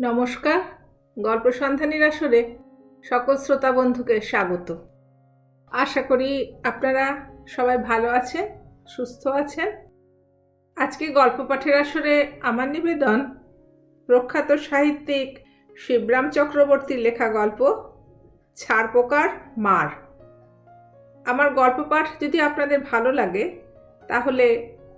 নমস্কার, গল্প সন্ধানীর আসরে সকল শ্রোতা বন্ধুকে স্বাগত। আশা করি আপনারা সবাই ভালো আছেন, সুস্থ আছেন। আজকে গল্প পাঠের আসরে আমার নিবেদন প্রখ্যাত সাহিত্যিক শিবরাম চক্রবর্তীর লেখা গল্প ছাড়পোকার মার। আমার গল্প পাঠ যদি আপনাদের ভালো লাগে, তাহলে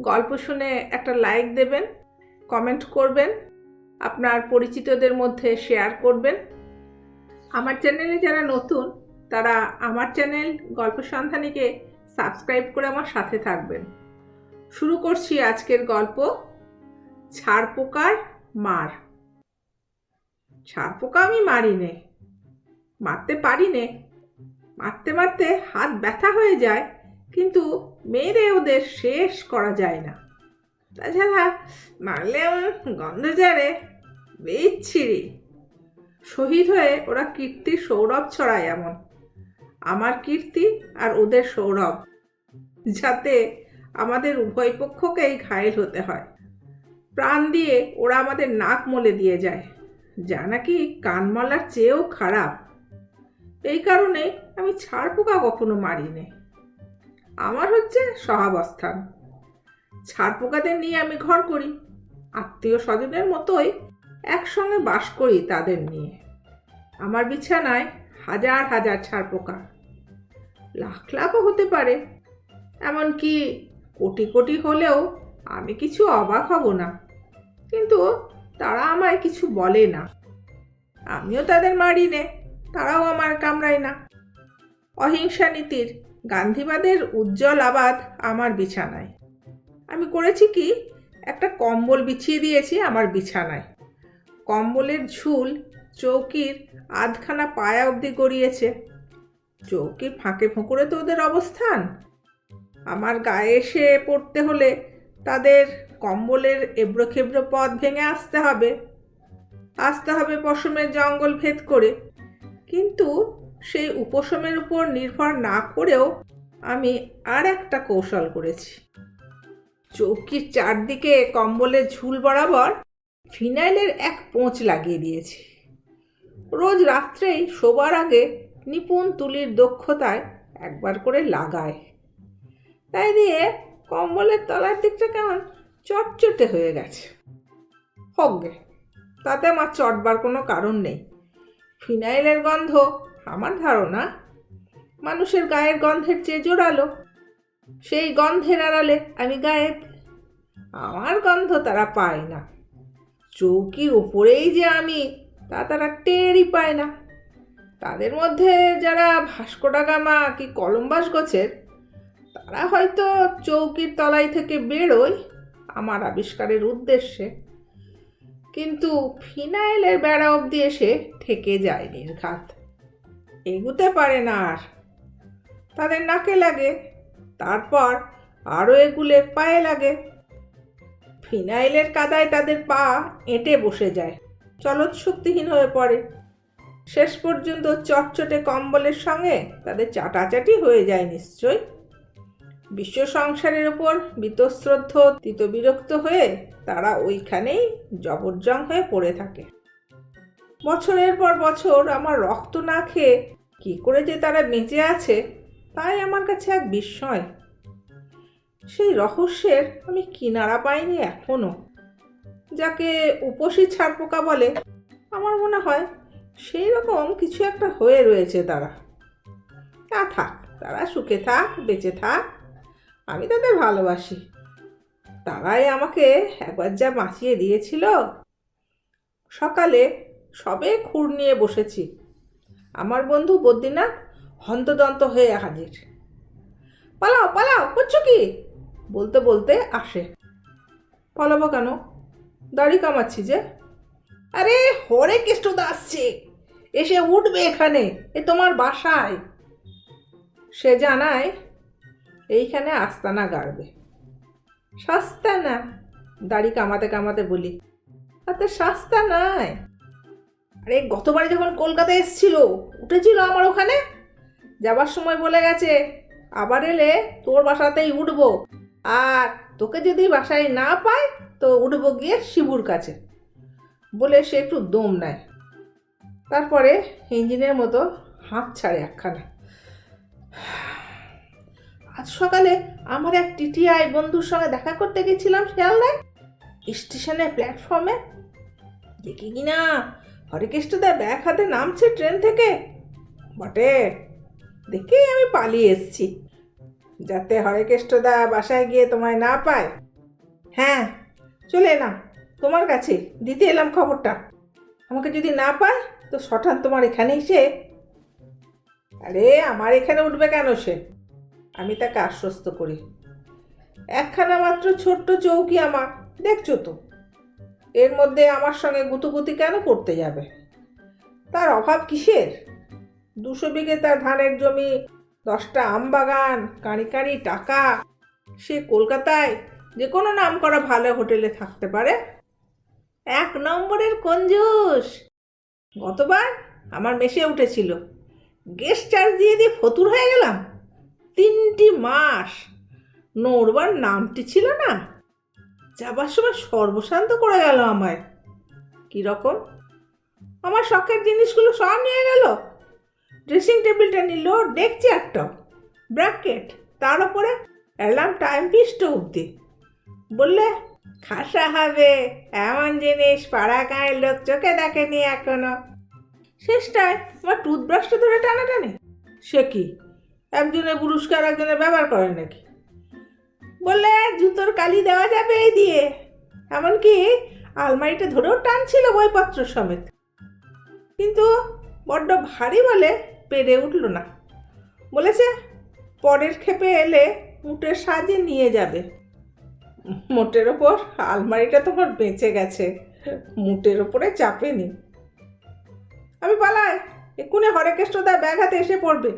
গল্প শুনে একটা লাইক দেবেন, কমেন্ট করবেন আপনার পরিচিতদের মধ্যে শেয়ার করবেন। আমার চ্যানেলে যারা নতুন, তারা আমার চ্যানেল গল্প সন্ধানীকে সাবস্ক্রাইব করে আমার সাথে থাকবেন। শুরু করছি আজকের গল্প ছাড়পোকার মার। ছাড়পোকা আমি মারি নে মারতে পারি নে মারতে মারতে হাত ব্যথা হয়ে যায়, কিন্তু মেরে ওদের শেষ করা যায় না। তাছাড়া মারলে আমার গন্ধ জারে বিচ্ছিরি। শহীদ হয়ে ওরা কীর্তির সৌরভ ছড়ায় এমন। আমার কীর্তি আর ওদের সৌরভ, যাতে আমাদের উভয় পক্ষকেই ঘায়েল হতে হয়। প্রাণ দিয়ে ওরা আমাদের নাক মলে দিয়ে যায়। যা নাকি কানমলার চেয়েও খারাপ। এই কারণে আমি ছাড় পোকা কখনো মারিনি। আমার হচ্ছে সহাবস্থান। ছাড় পোকাদের নিয়ে আমি ঘর করি। আত্মীয় স্বজনের মতোই একসঙ্গে বাস করি তাদের নিয়ে। আমার বিছানায় হাজার হাজার ছাড় পোকা। লাখ লাখও হতে পারে। এমনকি কোটি কোটি হলেও আমি কিছু অবাক হব না। কিন্তু তারা আমায় কিছু বলে না। আমিও তাদের মারি নে, তারাও আমার কামড়ায় না। অহিংসা নীতির গান্ধীবাদের উজ্জ্বল আবাদ আমার বিছানায়। আমি করেছি কি? একটা কম্বল বিছিয়ে দিয়েছি আমার বিছানায়। কম্বলের ঝুল চৌকির আধখানা পায়া অবধি গড়িয়েছে। চৌকির ফাঁকে ফোঁকরে তো ওদের অবস্থান। আমার গায়ে এসে পড়তে হলে তাদের কম্বলের এবড়ো খেবড়ো পথ ভেঙে আসতে হবে। আসতে হবে পশমের জঙ্গল ভেদ করে। কিন্তু সেই উপশমের উপর নির্ভর না করেও আমি আর একটা কৌশল করেছি। চৌকির চারদিকে কম্বলের ঝুল বরাবর ফিনাইলের এক পোঁচ লাগিয়ে দিয়েছি। রোজ রাত্রেই শোবার আগে নিপুণ তুলির দক্ষতায় একবার করে লাগায়। তাই দিয়ে কম্বলের তলার দিকটা কেমন চটচটে হয়ে গেছে। হোক গে, তাতে আমার চটবার কোনো কারণ নেই। ফিনাইলের গন্ধ আমার ধারণা। মানুষের গায়ের গন্ধের চেয়ে জোরালো সেই গন্ধের আড়ালে আমি গায়েব। আমার গন্ধ তারা পায় না। চৌকির উপরেই যে আমি, তা তারা টেরই পায় না। তাদের মধ্যে যারা ভাস্কোডাগামা কি কলম্বাস গোছের, তারা হয়তো চৌকির তলাই থেকে বেরোয় আমার আবিষ্কারের উদ্দেশ্যে। কিন্তু ফিনাইলের বেড়া অবধি এসে ঠেকে যায় নির্ঘাত। এগুতে পারে না আর। তাদের নাকে লাগে তারপর আরও এগুলে পায়ে লাগে। ফিনাইলের কাদায় তাদের পা এঁটে বসে যায় চলত শক্তিহীন হয়ে পড়ে। শেষ পর্যন্ত চটচটে কম্বলের সঙ্গে তাদের চাটাচাটি হয়ে যায় নিশ্চয়। বিশ্ব সংসারের ওপর বীতশ্রদ্ধ বিরক্ত হয়ে তারা ওইখানেই জবরজং হয়ে পড়ে থাকে। বছরের পর বছর আমার রক্ত না খেয়ে কী করে যে তারা বেঁচে আছে তাই আমার কাছে এক বিস্ময়। সেই রহস্যের আমি কিনারা পাইনি এখনও। যাকে উপসী ছাড়পোকা বলে, আমার মনে হয় সেই রকম কিছু একটা হয়ে রয়েছে তারা। তা থাক, তারা সুখে থাক, বেঁচে থাক, আমি তাদের ভালোবাসি। তারাই আমাকে একবার যা বাঁচিয়ে দিয়েছিল। সকালে সবে খুর নিয়ে বসেছি। আমার বন্ধু বদ্রীনাথ হন্তদন্ত হয়ে হাজির। পালাও পালাও, করছ কি? বলতে বলতে আসে। পালাবো কেন? দাড়ি কামাচ্ছি যে। আরে, হরে কেষ্টদা আসছে এসে উঠবে এখানে, এ তোমার বাসায়। সে জানায়, এইখানে আস্তানা গাড়বে। সস্তা না দাড়ি কামাতে কামাতে বলি তাতে সস্তা নাই। আরে, গতবারে যখন কলকাতায় এসেছিল, উঠেছিল আমার ওখানে? যাবার সময় বলে গেছে, আবার এলে তোর বাসাতেই উঠবো। আর তোকে যদি বাসায় না পায় তো উঠবো গিয়ে শিবুর কাছে। বলে সে একটু দম নেয়। তারপরে ইঞ্জিনের মতো হাঁপ ছাড়ে একখানা। আজ সকালে আমার এক টিটিআই বন্ধুর সঙ্গে দেখা করতে গেছিলাম শিয়ালদায় স্টেশনের প্ল্যাটফর্মে? দেখি কি না হরেকৃষ্ণদা ব্যাগ হাতে নামছে ট্রেন থেকে। বটে দেখেই আমি পালিয়ে এসেছি। যাতে হরেকৃষ্ণদা বাসায় গিয়ে তোমায় না পায়। হ্যাঁ চলে এলাম। তোমার কাছে দিতে এলাম খবরটা। আমাকে যদি না পায়, তো সঠান তোমার এখানে এসে আরে, আমার এখানে উঠবে কেন সে? আমি তাকে আশ্বস্ত করি। একখানা মাত্র ছোট্ট চৌকি আমার, দেখছ তো? এর মধ্যে আমার সঙ্গে গুতুগুতি কেন করতে যাবে? তার অভাব কিসের? দুশো বিঘে তার ধানের জমি, দশটা আম বাগান, কাঁড়ি কাঁড়ি টাকা। সে কলকাতায় যে কোনো নাম করা ভালো হোটেলে থাকতে পারে। এক নম্বরের কঞ্জুস। গতবার আমার মেশে উঠেছিল। গেস্ট চার্জ দিয়ে দিয়ে ফতুর হয়ে গেলাম। তিনটি মাস। নড়বার নামটি ছিল না। যাবার সময় সর্বশান্ত করে গেল আমায়। কীরকম আমার শখের জিনিসগুলো সব নিয়ে গেল। ড্রেসিং টেবিলটা নিল ডেক চেয়ারটা ব্র্যাকেট তার উপরে অ্যালার্ম টাইম পিসটা অবধি। বললে, খাসা হবে, এমন জিনিস পাড়া গাঁয়ের লোক চোখে দেখেনি এখনও। শেষটায় আমার টুথব্রাশটা ধরে টানাটানি। সে কি? একজনের পুরস্কার একজনের ব্যবহার করে নাকি? বললে, জুতোর কালি দেওয়া যাবে এই দিয়ে। এমনকি আলমারিটা ধরেও টানছিল বইপত্র সমেত। কিন্তু বড্ড ভারী বলে পেরে উঠল না। বলেছে, পরের ক্ষেপে এলে মুটের সাজে নিয়ে যাবে। মোটের ওপর আলমারিটা তোমার বেঁচে গেছে, মুটের ওপরে চাপেনি আমি পালাই, এক্ষুনি হরেকেষ্টদা ব্যাগ হাতে এসে পড়বে।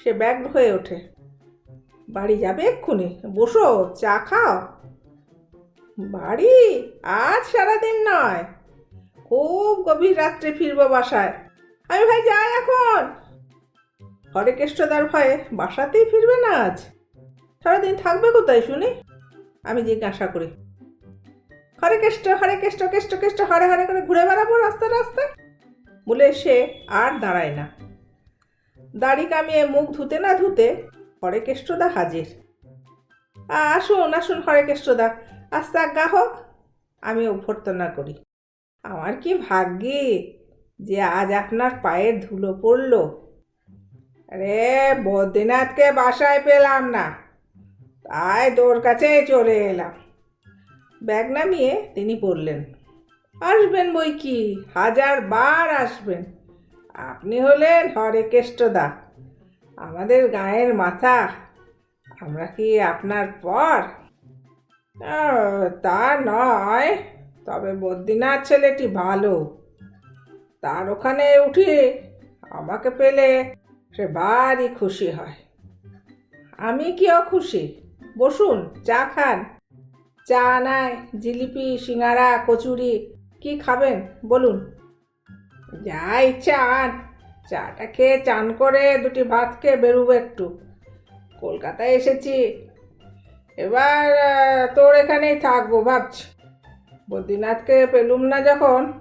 সে ব্যাগ হয়ে ওঠে। বাড়ি যাবে এক্ষুনি, বসো, চা খাও। বাড়ি আজ সারাদিন নয়, খুব গভীর রাত্রে ফিরবো বাসায়। আমি ভাই, যাই এখন। হরেকেষ্টদার ভয়ে বাসাতেই ফিরবে না আজ? সারাদিন থাকবে কোথায় শুনি? আমি জিজ্ঞাসা করি। হরে কেষ্ট হরে কেষ্ট কেষ্ট কেষ্ট, হরে হরে করে ঘুরে বেড়াবো রাস্তা রাস্তা বলে সে আর দাঁড়ায় না। দাড়ি কামিয়ে মুখ ধুতে না ধুতে হরে কেষ্টদা হাজির। আসুন আসুন হরে কেষ্টদা, আস্তে আজ্ঞা হোক। আমি অভ্যর্থনা করি। আমার কি ভাগ্যে? যে আজ আপনার পায়ের ধুলো পড়ল। আরে, বদ্রীনাথকে বাসায় পেলাম না। তাই তোর কাছেই চলে এলাম। ব্যাগ নামিয়ে তিনি বললেন আসবেন বই কি? হাজার বার আসবেন। আপনি হলেন হরেকেষ্টদা। আমাদের গায়ের মাথা। আমরা কি আপনার পর? তা নয়। তবে বদ্রীনাথ ছেলেটি ভালো। তার ওখানে উঠে আমাকে পেলে সে ভারী খুশি হয়। আমি কি অখুশি? বসুন, চা খান। চা নাই, জিলিপি, সিঙ্গারা, কচুরি, কি খাবেন? বলুন। যা ইচ্ছা আন। চাটা খেয়ে চান করে দুটি ভাত খেয়ে বেরোবো একটু। কলকাতায় এসেছি। এবার তোর এখানেই থাকব, ভাবছি। বদ্রীনাথকে পেলুম না যখন?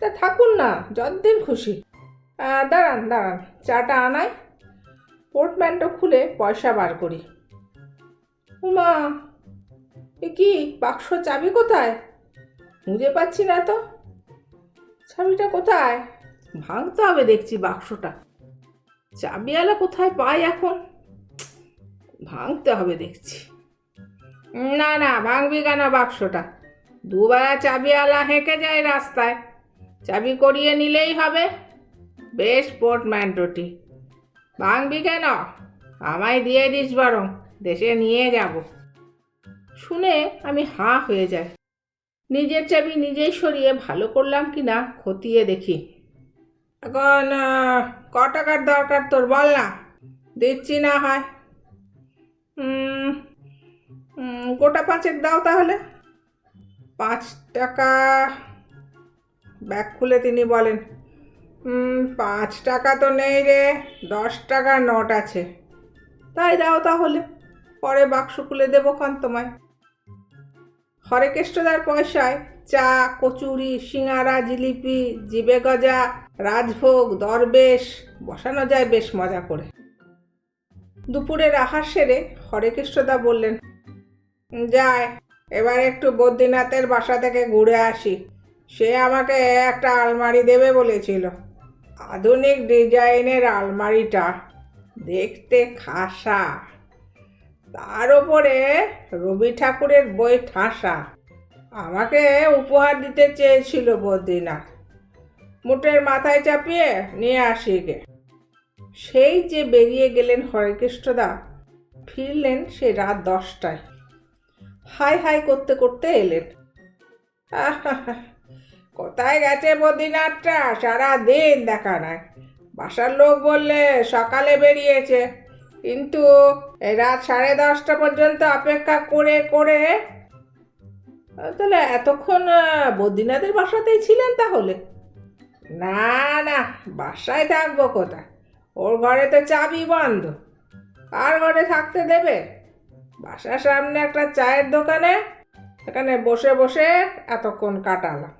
তা থাকুন না, যতদিন খুশি। দাঁড়ান দাঁড়ান, চাটা আনাই। পোর্টম্যানটা খুলে পয়সা বার করি। উমা, এ কি, বাক্স চাবি কোথায়? খুঁজে পাচ্ছি না তো। চাবিটা কোথায়? ভাঙতে হবে দেখছি বাক্সটা। চাবিওয়ালা কোথায় পাই এখন? ভাঙতে হবে দেখছি। না না, ভাঙবি কেন বাক্সটা? দুবার চাবিওয়ালা হেঁকে যায় রাস্তায়। চাবি করিয়ে নিলেই হবে। বেশ পোর্টম্যান্টোটি ভাঙবি কেন? আমায় দিয়ে দিস বরং, দেশে নিয়ে যাব। শুনে আমি হাঁ হয়ে যাই। নিজের চাবি নিজেই সরিয়ে ভালো করলাম কি না খতিয়ে দেখি। এখন ক টাকার দরকার তোর বল না। দিচ্ছি না হয়। গোটা পাঁচেক দাও তাহলে। পাঁচ টাকা ব্যাগ খুলে তিনি বলেন পাঁচ টাকা তো নেই রে, দশ টাকার নোট আছে। তাই দাও তাহলে, পরে বাক্স খুলে দেবো ক্ষণ তোমায় হরেকেষ্টদার পয়সায় চা, কচুরি সিঙারা জিলিপি, জিবে গজা, রাজভোগ, দরবেশ, বসানো যায় বেশ মজা করে। দুপুরের আহার সেরে হরেকৃষ্ণদা বললেন, যায়, এবার একটু বদ্রীনাথের বাসা থেকে ঘুরে আসি। সে আমাকে একটা আলমারি দেবে বলেছিল। আধুনিক ডিজাইনের আলমারিটা দেখতে খাসা। তার ওপরে রবি ঠাকুরের বই ঠাসা। আমাকে উপহার দিতে চেয়েছিল বদ্রীনাথ। মুটের মাথায় চাপিয়ে নিয়ে আসি গে। সেই যে বেরিয়ে গেলেন হরেকৃষ্ণদা ফিরলেন সে রাত দশটায়। হাই হাই করতে করতে এলেন। কোথায় গেছে বদ্রীনাথটা? সারা দিন দেখা নাই। বাসার লোক বললে সকালে বেরিয়েছে। কিন্তু রাত সাড়ে দশটা পর্যন্ত অপেক্ষা করে করে। তাহলে এতক্ষণ বদ্রীনাথের বাসাতেই ছিলেন তাহলে? না না, বাসায় থাকব কোথায়? ওর ঘরে তো চাবি বন্ধ। আর ঘরে থাকতে দেবে? বাসার সামনে একটা চায়ের দোকানে। এখানে বসে বসে এতক্ষণ কাটালাম।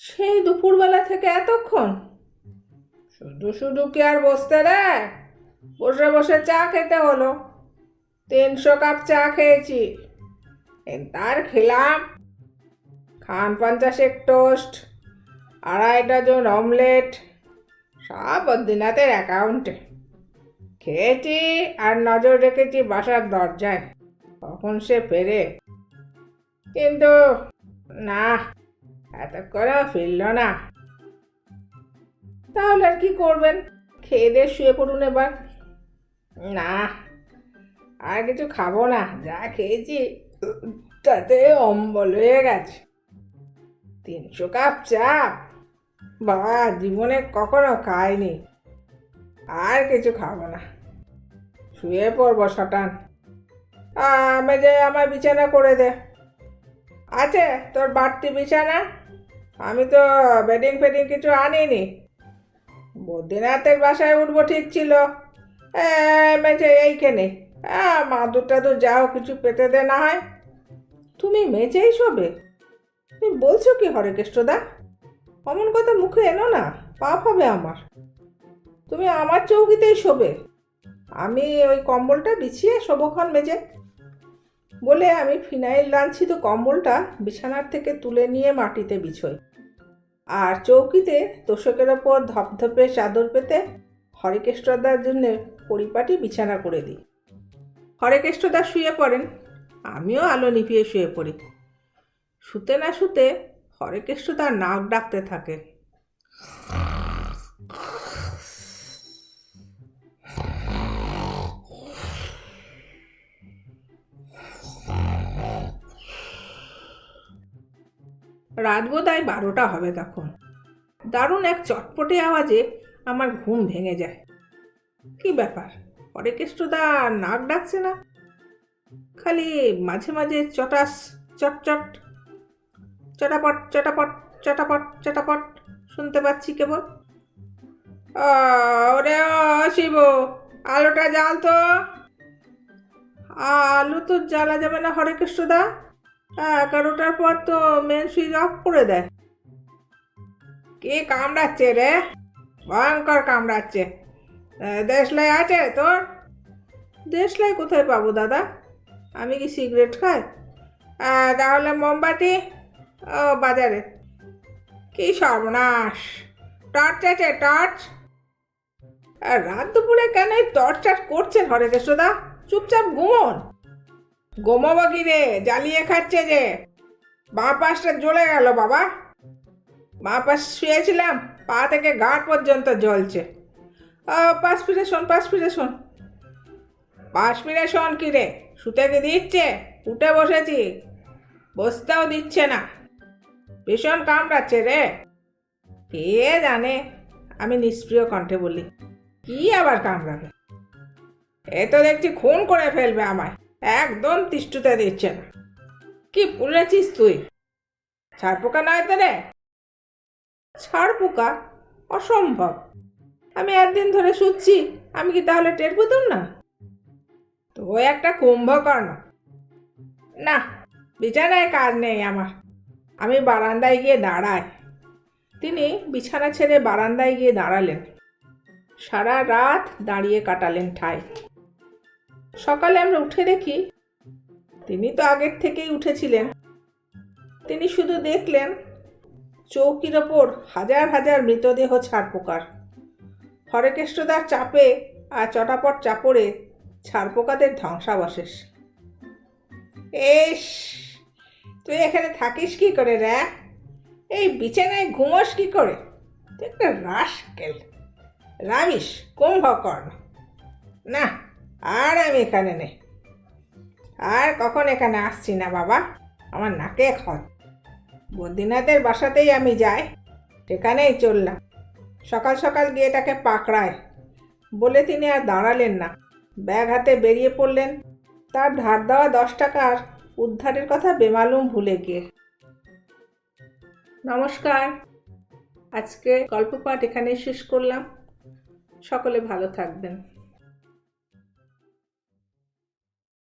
সেই দুপুরবেলা থেকে এতক্ষণ? শুধু শুধু কি আর বসতে রে? বসে বসে চা খেতে হলো। তিনশো কাপ চা খেয়েছি। তার খেলাম। খান পঞ্চাশেক টোস্ট আড়াই ডজন অমলেট, সব বদ্রীনাথের অ্যাকাউন্টে। খেয়েছি আর নজর রেখেছি বাসার দরজায়। কখন সে ফেরে? কিন্তু না এত করেও ফিরল না। তাহলে আর কি করবেন? খেয়ে দিয়ে শুয়ে পড়ুন এবার। না, আর কিছু খাব না, যা খেয়েছি, তাতে অম্বল হয়ে গেছে। তিনশো কাপ চা। বাবা, জীবনে কখনো খাইনি। আর কিছু খাব না। শুয়ে পড়ব আমি যে আমার বিছানা করে দে। আছে, তোর বাড়তি বিছানা? আমি তো বেডিং ফেডিং কিছু আনিনি। বদ্রীনাথের বাসায় উঠবো ঠিক ছিল। মেঝে এইখানে। মাদুর টাদুর যাও, কিছু পেতে দে না হয়। তুমি মেঝেই শোবে তুমি বলছো কি হরেকৃষ্ণদা অমন কথা মুখে এনো না, পাপ হবে আমার। তুমি আমার চৌকিতেই শোবে। আমি ওই কম্বলটা বিছিয়ে শোভক্ষণ মেজে বলে আমি ফিনাইল লাঞ্ছিত কম্বলটা বিছানার থেকে তুলে নিয়ে মাটিতে বিছোই। আর চৌকিতে তোষকের ওপর ধপধপে চাদর পেতে হরেকেষ্টদার জন্য পরিপাটি বিছানা করে দিই। হরেকেষ্টদা শুয়ে পড়েন, আমিও আলো নিভিয়ে শুয়ে পড়ি। শুতে না শুতে হরেকেষ্টদার নাক ডাকতে থাকে। রাত বোধহয় বারোটা হবে তখন। দারুণ এক চটপটে আওয়াজে আমার ঘুম ভেঙে যায়। কি ব্যাপার? হরেকেষ্টদা নাক ডাকছে না? খালি মাঝে মাঝে চটাস, চটচট, চটাপট চটাপট চটাপট চটাপট শুনতে পাচ্ছি কেবল। ওরে শিব, আলোটা জ্বাল তো। আলু তো জ্বালা যাবে না হরেকৃষ্ণদা এগারোটার পর তো মেন সুইচ অফ করে দেয়। কে কামড়াচ্ছে রে? ভয়ঙ্কর কামড়াচ্ছে। দেশলাই আছে তোর? দেশলাই কোথায় পাবো দাদা? আমি কি সিগারেট খাই? তাহলে মোমবাতি? ও, বাজারে। কি সর্বনাশ। টর্চ আছে, টর্চ। রাত দুপুরে কেন এই টর্চ টার্চ করছেন হরেকৃষ্ণদা চুপচাপ ঘুমন। ঘুমাবো কি রে জ্বালিয়ে খাচ্ছে যে। বাঁ পাশটা জ্বলে গেল বাবা। বাঁ পাশ শুয়েছিলাম, পা থেকে ঘাট পর্যন্ত জ্বলছে। ও পাশ ফিরে শোন পাশ ফিরে শোন পাশ ফিরে শোন কি রে শুতে কি দিচ্ছে? উঠে বসেছি। বসতেও দিচ্ছে না। ভীষণ কামড়াচ্ছে রে। কে জানে? আমি নিষ্প্রিয় কণ্ঠে বলি, কি আবার কামড়াবে? এ তো দেখছি খুন করে ফেলবে আমায়। একদম তিষ্টুতে দিচ্ছে না কি পুড়েছিস তুই? ছাড় পোকা নয় তো রে? ছাড় পোকা অসম্ভব। আমি একদিন ধরে শুচ্ছি, আমি কি তাহলে টের পেতাম না? তো একটা কুম্ভকর্ণ। না, বিছানায় কাজ নেই আমার। আমি বারান্দায় গিয়ে দাঁড়াই। তিনি বিছানা ছেড়ে বারান্দায় গিয়ে দাঁড়ালেন। সারা রাত দাঁড়িয়ে কাটালেন ঠায়। সকালে আমরা উঠে দেখি তিনি তো আগের থেকেই উঠেছিলেন। তিনি শুধু দেখলেন চৌকির ওপর হাজার হাজার মৃতদেহ ছাড়পোকার। হরেকেষ্টদার চাপে আর চটাপট চাপড়ে ছাড়পোকাদের ধ্বংসাবশেষ। এস, তুই এখানে থাকিস কি করে রে? এই বিছানায় ঘুমোস কি করে? তুই একটা রাস্কেল। রামিস, কুম্ভকর্ণ। না আর আমি এখানে নেই। আর কখন এখানে আসছি না বাবা? আমার নাকে খত বদ্রীনাথের বাসাতেই আমি যাই, সেখানেই চললাম। সকাল সকাল গিয়ে তাকে পাকড়ায়। বলে তিনি আর দাঁড়ালেন না। ব্যাগ হাতে বেরিয়ে পড়লেন। তার ধার দেওয়া দশ টাকার উদ্ধারের কথা বেমালুম ভুলে গিয়ে। নমস্কার। আজকে গল্প পাঠ এখানেই শেষ করলাম। সকলে ভালো থাকবেন।